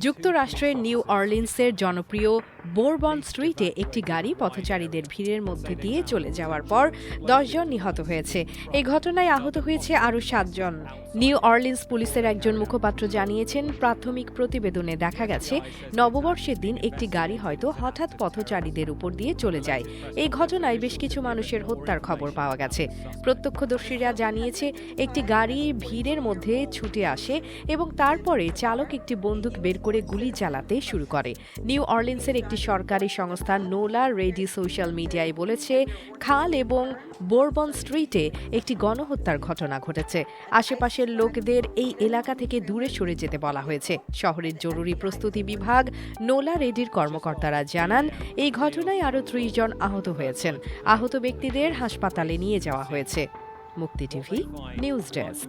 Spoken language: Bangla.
যুক্তরাষ্ট্রের নিউ অর্লিন্সের জনপ্রিয় বোরবন স্ট্রিটে একটি গাড়ি পথচারীদের ভিড়ের মধ্যে দিয়ে চলে যাওয়ার পর দশজন নিহত হয়েছে। এই ঘটনায় আহত হয়েছে আরও সাতজন নিউ অর্লিন্স পুলিশের একজন মুখপাত্র জানিয়েছেন প্রাথমিক প্রতিবেদনে দেখা গেছে নববর্ষের দিন একটি গাড়ি হয়তো হঠাৎ পথচারীদের উপর দিয়ে চলে যায়। এই ঘটনায় বেশ কিছু মানুষের হত্যার খবর পাওয়া গেছে। প্রত্যক্ষদর্শীরা জানিয়েছে একটি গাড়ি ভিড়ের মধ্যে ছুটে আসে এবং তারপরে চালক একটি বন্দুক বের করে গুলি চালাতে শুরু করে। নিউ অর্লিন্সের একটি সরকারি সংস্থা নোলা রেডি সোশ্যাল মিডিয়ায় বলেছে, খাল এবং বোরবন স্ট্রিটে একটি গণহত্যার ঘটনা ঘটেছে। আশেপাশের লোকদের এই এলাকা থেকে দূরে সরে যেতে বলা হয়েছে। শহরের জরুরি প্রস্তুতি বিভাগ নোলা রেডির কর্মকর্তারা জানান, এই ঘটনায় আরও ত্রিশ জন আহত হয়েছেন। আহত ব্যক্তিদের হাসপাতালে নিয়ে যাওয়া হয়েছে। মুক্তি টিভি, নিউজ ডেস্ক।